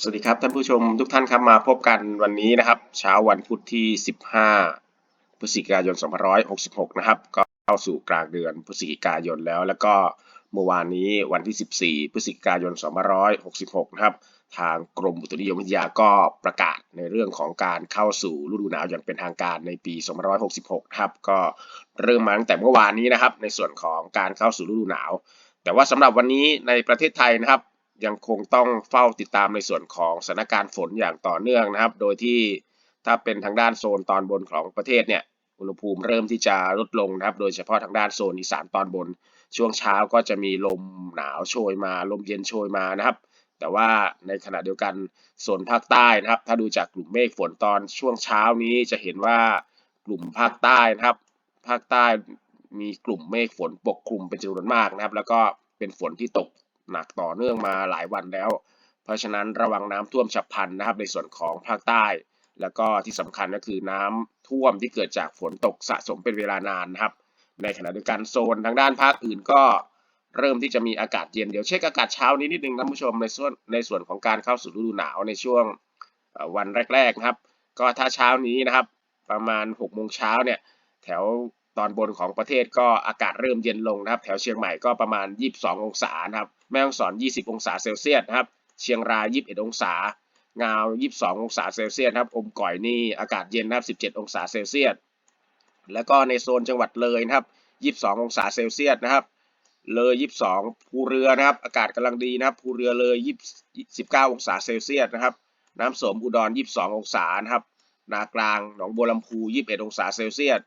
สวัสดีครับท่านผู้ชมทุกท่านครับมาพบกันวันนี้นะครับ เช้าวันพุธที่ 15 พฤศจิกายน 2566 นะครับ ก็เข้าสู่กลางเดือนพฤศจิกายนแล้ว แล้วก็เมื่อวานนี้วันที่ 14 พฤศจิกายน 2566 นะครับ ทางกรมอุตุนิยมวิทยาก็ประกาศในเรื่องของการเข้าสู่ฤดูหนาวอย่างเป็นทางการในปี 2566 นะครับ ก็เริ่มมาตั้งแต่เมื่อวานนี้นะครับ ในส่วนของการเข้าสู่ฤดูหนาว แต่ว่าสำหรับวันนี้ในประเทศไทยนะครับ ยังคงต้องเฝ้าติดตามในส่วนของสถานการณ์ฝนอย่างต่อเนื่องนะครับ โดยที่ถ้าเป็นทางด้านโซนตอนบนของประเทศเนี่ยอุณหภูมิเริ่มที่จะลดลงนะครับ โดยเฉพาะทางด้านโซนอีสานตอนบน ช่วงเช้าก็จะมีลมหนาวโชยมา ลมเย็นโชยมานะครับ แต่ว่าในขณะเดียวกันโซนภาคใต้นะครับ ถ้าดูจากกลุ่มเมฆฝนตอนช่วงเช้านี้จะเห็นว่ากลุ่มภาคใต้นะครับ ภาคใต้มีกลุ่มเมฆฝนปกคลุมเป็นจำนวนมากนะครับ แล้วก็เป็นฝนที่ตก หนักต่อเนื่องมาหลายวันแล้ว เพราะฉะนั้นระวังน้ำท่วมฉับพลันนะครับในส่วนของภาคใต้ แล้วก็ที่สำคัญก็คือน้ำท่วมที่เกิดจากฝนตกสะสมเป็นเวลานานนะครับ ในขณะเดียวกันโซนทางด้านภาคอื่นก็เริ่มที่จะมีอากาศเย็นเดี๋ยวเช็คอากาศเช้านี้นิดนึงท่านผู้ชมในส่วนในส่วนของการเข้าสู่ฤดูหนาวในช่วงวันแรกๆนะครับ ก็ถ้าเช้านี้นะครับ ประมาณ6โมงเช้าเนี่ยแถว ตอนบนของประเทศก็อากาศเริ่มเย็นลงนะครับ แถวเชียงใหม่ก็ประมาณ 22 องศานะครับ แม่ฮ่องสอน 20 องศาเซลเซียสนะครับ เชียงราย 21 องศา งาว 22 องศาเซลเซียสนะครับ อมก่อยนี่อากาศเย็นนะครับ 17 องศาเซลเซียส แล้วก็ในโซนจังหวัดเลยนะครับ 22 องศาเซลเซียสนะครับ เลย 22 ภูเรือนะครับ อากาศกำลังดีนะครับภูเรือเลย20 19 องศาเซลเซียสนะครับ น้ำสมอุดร 22 องศานะครับ นากลาง หนองบัวลำพู 21 องศาเซลเซียส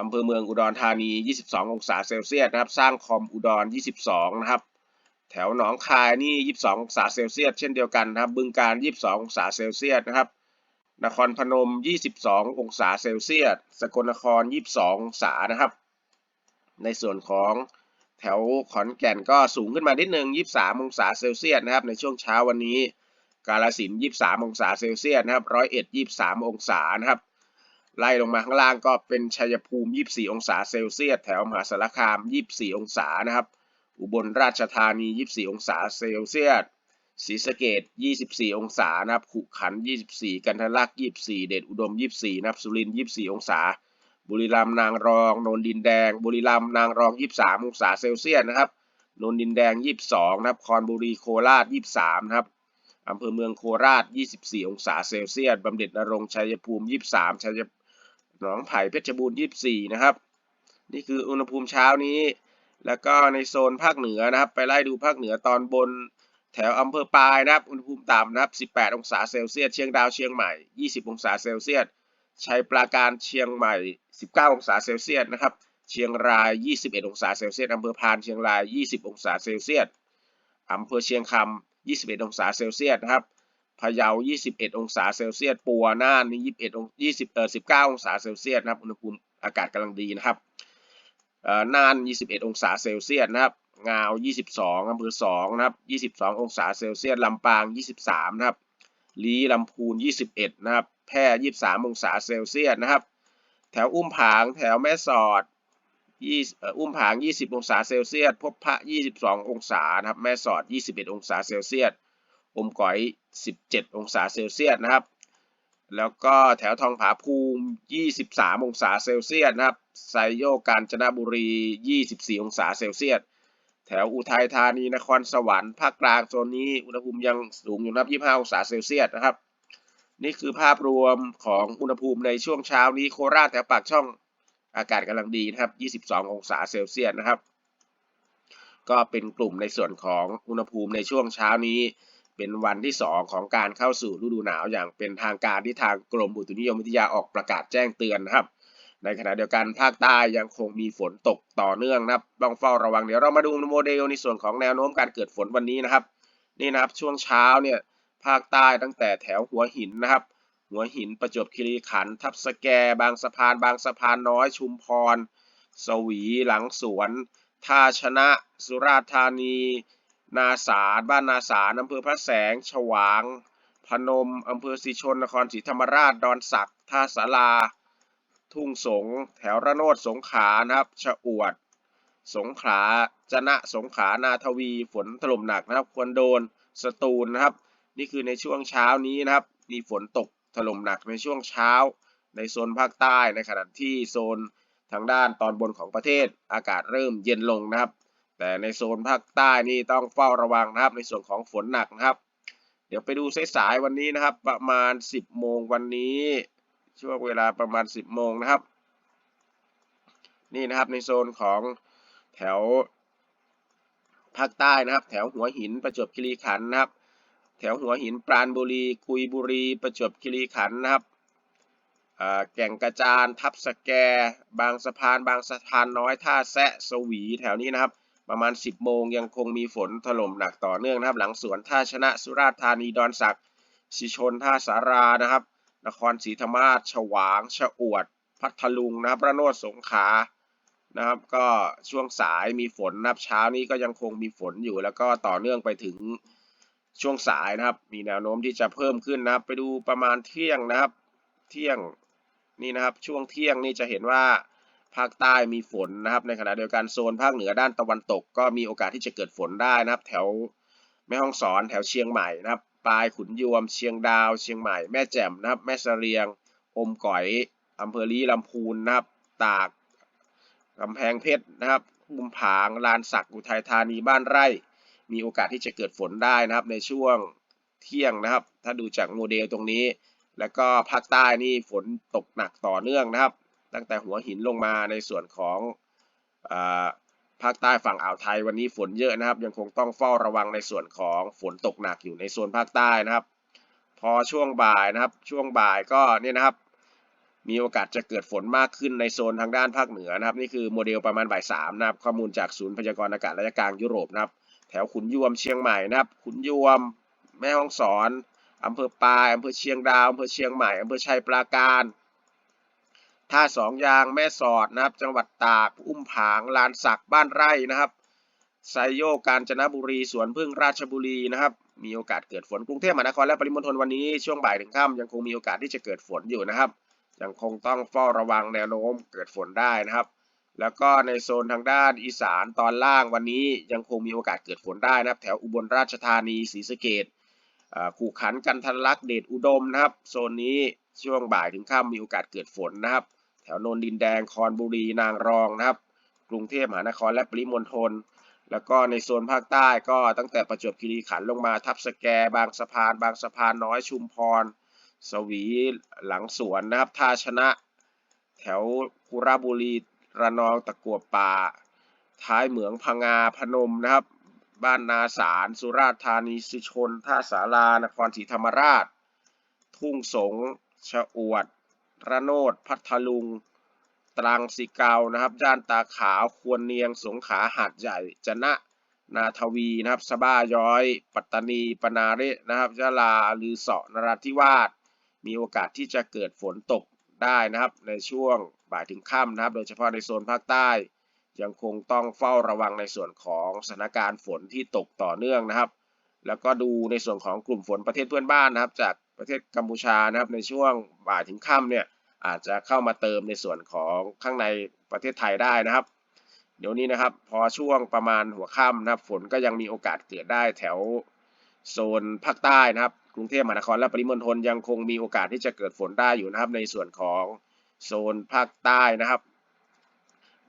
อำเภอเมืองอุดรธานี 22 องศาเซลเซียสนะครับ สร้างคอมอุดร 22 นะครับ แถวหนองคายนี่ 22 องศาเซลเซียสเช่นเดียวกันนะครับ บึงการ 22 องศาเซลเซียสนะครับ นครพนม 22 องศาเซลเซียส สกลนคร 22 องศานะครับ ในส่วนของแถวขอนแก่นก็สูงขึ้นมานิดนึง 23 องศาเซลเซียสนะครับ ในช่วงเช้าวันนี้ กาฬสิน 23 องศาเซลเซียสนะครับ ร้อยเอ็ด 23 องศานะครับ ไล่ลงมาข้างล่างก็เป็นชัยภูมิ 24 องศาเซลเซียส แถวมหาสารคาม 24 องศานะครับ อุบลราชธานี 24 องศาเซลเซียสศรีสะเกษ24 องศานะครับขุขัน 24 กันทลักษ์24 เดชอุดม 24นะครับสุรินทร์24 องศา บุรีรัมย์นางรอง นนดินแดง บุรีรัมย์นางรอง 23 องศาเซลเซียสนะครับ นนดินแดง 22 นะครับ คอนบุรีโคราช 23 นะครับอำเภอเมืองโคราช 24 องศาเซลเซียสบำเหน็จนรงค์ชัยภูมิ 23 ชัย หนองไผ่เพชรบูรณ์24นะครับ นี่คืออุณหภูมิเช้านี้ แล้วก็ในโซนภาคเหนือนะครับ ไปไล่ดูภาคเหนือตอนบนแถวอำเภอปายนะครับ อุณหภูมิต่ำนะครับ 18 องศาเซลเซียส เชียงดาวเชียงใหม่ 20 องศาเซลเซียส ชัยปราการเชียงใหม่ 19 องศาเซลเซียสนะครับ เชียงราย 21 องศาเซลเซียส อำเภอพานเชียงราย 20 องศาเซลเซียส อำเภอเชียงคำ 21 องศาเซลเซียสนะครับ พะเยา 21 องศาเซลเซียส ปัวน่านนี่21อง20เอ่อ19 องศาเซลเซียสนะครับ อุณหภูมิอากาศกำลังดีนะครับเอ่อน่าน 21 องศาเซลเซียสนะครับ งาว 22อำเภอ2นะครับ 22 องศาเซลเซียส ลำปาง 23 นะครับ ลีลำพูน 21 นะครับ แพร่ 23 องศาเซลเซียส นะครับ แถวอุ้มผาง แถวแม่สอด20อุ้มผาง 20 องศาเซลเซียส พบพระ 22 องศา นะครับ แม่สอด 21 องศาเซลเซียส อมก๋อย 17 องศาเซลเซียสนะครับ แล้วก็แถวทองผาภูมิ 23 องศาเซลเซียสนะครับ ไซโยกาญจนบุรี 24 องศาเซลเซียส แถวอุทัยธานี นครสวรรค์ ภาคกลางโซนนี้ อุณหภูมิยังสูงอยู่นะครับ 25 องศาเซลเซียสนะครับ นี่คือภาพรวมของอุณหภูมิในช่วงเช้านี้ โคราชแถวปากช่องอากาศกำลังดีนะครับ 22 องศาเซลเซียสนะครับ ก็เป็นกลุ่มในส่วนของอุณหภูมิในช่วงเช้านี้ เป็นวันที่ 2 ของการเข้าสู่ฤดูหนาวอย่างเป็นทางการที่ทางกรมอุตุนิยมวิทยาออกประกาศแจ้งเตือนนะครับ ในขณะเดียวกันภาคใต้ยังคงมีฝนตกต่อเนื่องนะครับต้องเฝ้าระวังเดี๋ยวเรามาดูโมเดลในส่วนของแนวโน้มการเกิดฝนวันนี้นะครับ นี่นะครับช่วงเช้าเนี่ยภาคใต้ตั้งแต่แถวหัวหินนะครับ หัวหินประจวบคีรีขันธ์ทับสแก บางสะพาน บางสะพานน้อยชุมพร สวีหลังสวนท่าชนะ สุราษฎร์ธานี นาสารบ้านนาสารอำเภอพระแสง ฉวาง พนมอำเภอศรีชนนครศรีธรรมราชดอนสักท่าสาราทุ่งสง แถวระโนดสงขานะครับชะอวด สงขลาจนะสงขลานาทวีฝนถล่มหนักนะครับ ควรโดนสตูลนะครับ นี่คือในช่วงเช้านี้นะครับ มีฝนตกถล่มหนักในช่วงเช้า ในโซนภาคใต้ในขณะที่โซนทางด้านตอนบนของประเทศอากาศเริ่มเย็นลงนะครับ แต่ในโซนภาคใต้นี่ต้องเฝ้าระวังนะครับ ในส่วนของฝนหนักนะครับ เดี๋ยวไปดูสายๆวันนี้นะครับ ประมาณ 10 โมงวันนี้ ช่วงเวลาประมาณ 10 โมงนะครับ นี่นะครับในโซนของแถวภาคใต้นะครับ แถวหัวหินประจวบคีรีขันธ์นะครับ แถวหัวหินปราณบุรี กุยบุรี ประจวบคีรีขันธ์นะครับแก่งกระจาน ทับสแก บางสะพาน บางสะพานน้อย ท่าแซะสวี แถวนี้นะครับ ประมาณ 10 โมงยังคงมีฝนถล่มหนักต่อเนื่องนะครับ หลังสวนท่าชนะสุราษฎร์ธานีดอนสักสิชนท่าสารานะครับ นครศรีธรรมราชฉวางชะอวด พัทลุงนะครับระโนดสงขานะครับก็ช่วงสายมีฝนนะครับเช้านี้ก็ยังคงมีฝนอยู่ แล้วก็ต่อเนื่องไปถึงช่วงสายนะครับ มีแนวโน้มที่จะเพิ่มขึ้นนะครับ ไปดูประมาณเที่ยงนะครับ เที่ยงนี่นะครับ ช่วงเที่ยงนี่จะเห็นว่า ภาคใต้มีฝนนะครับ ในขณะเดียวกันโซนภาคเหนือด้านตะวันตก ก็มีโอกาสที่จะเกิดฝนได้นะครับ แถวแม่ฮ่องสอนแถวเชียงใหม่นะครับปลายขุนยวม เชียงดาว เชียงใหม่ แม่แจ่มนะครับ แม่เสรียง อมก๋อยอำเภอลีลำพูนนะครับ ตากกำแพงเพชรนะครับคุมผางลานสักอุทัยธานีบ้านไร่ มีโอกาสที่จะเกิดฝนได้นะครับ ในช่วงเที่ยงนะครับ ถ้าดูจากโมเดลตรงนี้ แล้วก็ภาคใต้นี่ฝนตกหนักต่อเนื่องนะครับ ตั้งแต่หัวหินลงมาในส่วนของอภาคใต้ฝั่งอ่าวไทยวันนี้ฝนเยอะนะครับ ยังคงต้องเฝ้าระวังในส่วนของฝนตกหนักอยู่ในโซนภาคใต้นะครับ พอช่วงบ่ายนะครับ ช่วงบ่ายก็เนี่ยนะครับ มีโอกาสจะเกิดฝนมากขึ้นในโซนทางด้านภาคเหนือนะครับ นี่คือโมเดลประมาณบ่ายสามนะครับ ข้อมูลจากศูนย์พยากรณ์อากาศระยะกลางยุโรปนะครับ แถวขุนยวมเชียงใหม่นะครับ ขุนยวมแม่ฮ่องสอนอำเภอปายอำเภอเชียงดาวอำเภอเชียงใหม่อำเภอชัยปราการ ท่าสองยางแม่สอดนะครับ จังหวัดตากอุ้มผางลานสักบ้านไร่นะครับไซโยกกาญจนบุรีสวนพึ่งราชบุรีนะครับ มีโอกาสเกิดฝนกรุงเทพมหานครและปริมณฑลวันนี้ช่วงบ่ายถึงค่ำยังคงมีโอกาสที่จะเกิดฝนอยู่นะครับ ยังคงต้องเฝ้าระวังแนวโน้มเกิดฝนได้นะครับ แล้วก็ในโซนทางด้านอีสานตอนล่างวันนี้ยังคงมีโอกาสเกิดฝนได้นะครับ แถวอุบลราชธานีศรีสะเกษอ่าขู่ขันกันทะลักเดชอุดมนะครับ โซนนี้ช่วงบ่ายถึงค่ำมีโอกาสเกิดฝนนะครับ ถวโนนดินแดง คอนบุรี นางรองนะครับ กรุงเทพมหานครและปริมณฑล แล้วก็ในโซนภาคใต้ก็ตั้งแต่ประจวบคีรีขันธ์ลงมาทับสแก บางสะพาน บางสะพานน้อยชุมพร สวีหลังสวนนะครับท่าชนะ แถวกุระบุรี ระนองตะกัวป่า ท้ายเหมืองพังงาพนมนะครับ บ้านนาสาร สุราษฎร์ธานีสิชน ท่าสารานครศรีธรรมราช ทุ่งสงชะอวด ระโนด พัทลุง ตรังสีเกานะครับ ย่านตาขาว ควรเนียง สงขลาหาดใหญ่ จนะ นาทวีนะครับ สบ้าย้อย ปัตตานี ปนาเรนะครับยะลาลือเสาะนราธิวาส มีโอกาสที่จะเกิดฝนตกได้นะครับ ในช่วงบ่ายถึงค่ำนะครับ โดยเฉพาะในโซนภาคใต้ ยังคงต้องเฝ้าระวังในส่วนของสถานการณ์ฝนที่ตกต่อเนื่องนะครับ แล้วก็ดูในส่วนของกลุ่มฝนประเทศเพื่อนบ้านนะครับ จาก ประเทศกัมพูชานะครับในช่วงบ่ายถึงค่ำเนี่ยอาจจะเข้ามาเติมในส่วนของข้างในประเทศไทยได้นะครับ เดี๋ยวนี้นะครับพอช่วงประมาณหัวค่ำนะครับฝนก็ยังมีโอกาสเกิดได้แถวโซนภาคใต้นะครับ กรุงเทพมหานครและปริมณฑลยังคงมีโอกาสที่จะเกิดฝนได้อยู่นะครับ ในส่วนของโซนภาคใต้นะครับ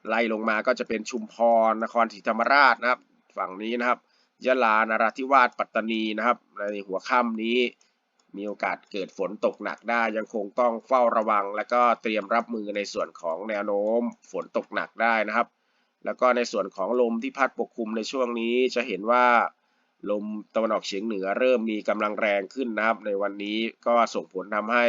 ไล่ลงมาก็จะเป็นชุมพรนครศรีธรรมราชนะครับ ฝั่งนี้นะครับยะลานราธิวาสปัตตานีนะครับ ในหัวค่ำนี้ มีโอกาสเกิดฝนตกหนักได้ยังคงต้องเฝ้าระวัง และก็เตรียมรับมือในส่วนของแนวโน้ม ฝนตกหนักได้นะครับ แล้วก็ในส่วนของลมที่พัดปกคลุมในช่วงนี้จะเห็นว่า ลมตะวันออกเฉียงเหนือเริ่มมีกำลังแรงขึ้นนะครับ ในวันนี้ก็ส่งผลทำให้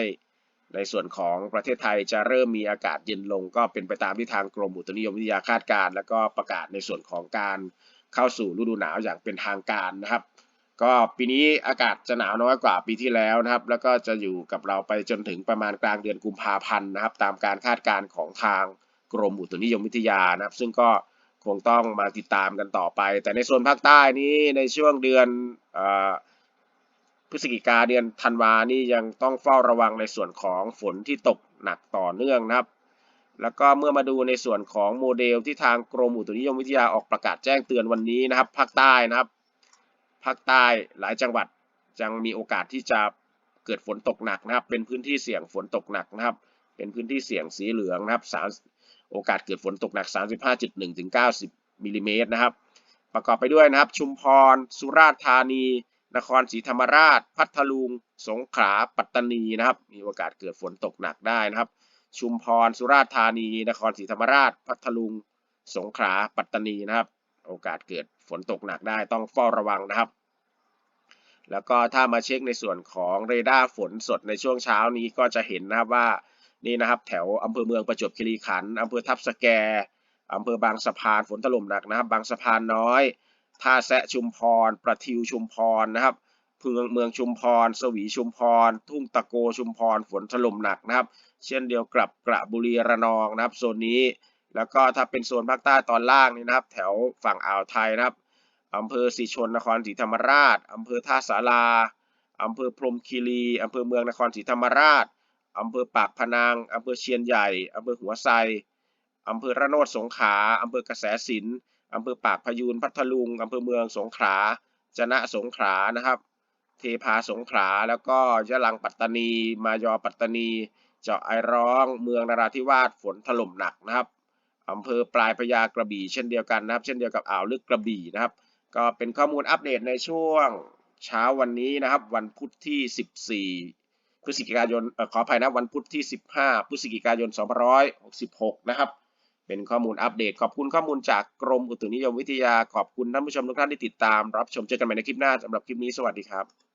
ในส่วนของประเทศไทยจะเริ่มมีอากาศเย็นลง ก็เป็นไปตามที่ทางกรมอุตุนิยมวิทยาคาดการณ์แล้วก็ประกาศในส่วนของการเข้าสู่ฤดูหนาวอย่างเป็นทางการนะครับ ก็ปีนี้อากาศจะหนาวน้อยกว่าปีที่แล้วนะครับ แล้วก็จะอยู่กับเราไปจนถึงประมาณกลางเดือนกุมภาพันธ์นะครับ ตามการคาดการณ์ของทางกรมอุตุนิยมวิทยานะครับ ซึ่งก็คงต้องมาติดตามกันต่อไป แต่ในโซนภาคใต้นี้ในช่วงเดือนออพฤศจิกาเดือนธันวานี่ยังต้องเฝ้าระวังในส่วนของฝนที่ตกหนักต่อเนื่องนะครับ แล้วก็เมื่อมาดูในส่วนของโมเดลที่ทางกรมอุตุนิยมวิทยาออกประกาศแจ้งเตือนวันนี้นะครับ ภาคใต้นะครับ ภาคใต้หลายจังหวัดยังมีโอกาสที่จะเกิดฝนตกหนักนะครับ เป็นพื้นที่เสี่ยงฝนตกหนักนะครับ เป็นพื้นที่เสี่ยงสีเหลืองนะครับสามโอกาสเกิดฝนตกหนัก 35.1ถึง90มิลลิเมตรนะครับ ประกอบไปด้วยนะครับ ชุมพร สุราษฎร์ธานี นครศรีธรรมราช พัทลุง สงขลา ปัตตานีนะครับ มีโอกาสเกิดฝนตกหนักได้นะครับ ชุมพร สุราษฎร์ธานี นครศรีธรรมราช พัทลุง สงขลา ปัตตานีนะครับ โอกาสเกิด ฝนตกหนักได้ต้องเฝ้าระวังนะครับ แล้วก็ถ้ามาเช็คในส่วนของเรดาร์ฝนสดในช่วงเช้านี้ก็จะเห็นนะครับว่านี่นะครับแถวอำเภอเมืองประจวบคีรีขันธ์อำเภอทับสแกอำเภอบางสะพานฝนถล่มหนักนะครับ บางสะพานน้อยท่าแซะชุมพร ประทิวชุมพรนะครับเมืองเมืองชุมพร สวีชุมพร ทุ่งตะโกชุมพร ฝนถล่มหนักนะครับ เช่นเดียวกับกระบุรีระนองนะครับโซนนี้ แล้วก็ถ้าเป็นโซนภาคใต้ตอนล่างนี่นะครับ แถวฝั่งอ่าวไทยนะครับ อำเภอศรีชนนครศรีธรรมราช อำเภอท่าสาราอำเภอพรมคีรี อำเภอเมืองนครศรีธรรมราช อำเภอปากพนัง อำเภอเชียนใหญ่ อำเภอหัวไซ อำเภอระโนดสงขลา อำเภอกระแสสิน อำเภอปากพยูนพัทลุง อำเภอเมืองสงขลา จนะสงขลา นะครับ เทพาสงขลา แล้วก็ยะลังปัตตานี มายอปัตตานี เจาะไอร้อง เมืองนราธิวาส ฝนถล่มหนักนะครับ อำเภอปลายพระยากระบี่เช่นเดียวกันนะครับ เช่นเดียวกับอ่าวลึกกระบี่นะครับ ก็เป็นข้อมูลอัปเดตในช่วงเช้าวันนี้นะครับ วันพุธที่ 14 พฤศจิกายนเออขออภัยนะวันพุธที่ 15 พฤศจิกายน 2566 นะครับ เป็นข้อมูลอัปเดต ขอบคุณข้อมูลจากกรมอุตุนิยมวิทยาขอบคุณท่านผู้ชมทุกท่านที่ติดตามรับชมเจอกันใหม่ในคลิปหน้าสำหรับคลิปนี้สวัสดีครับ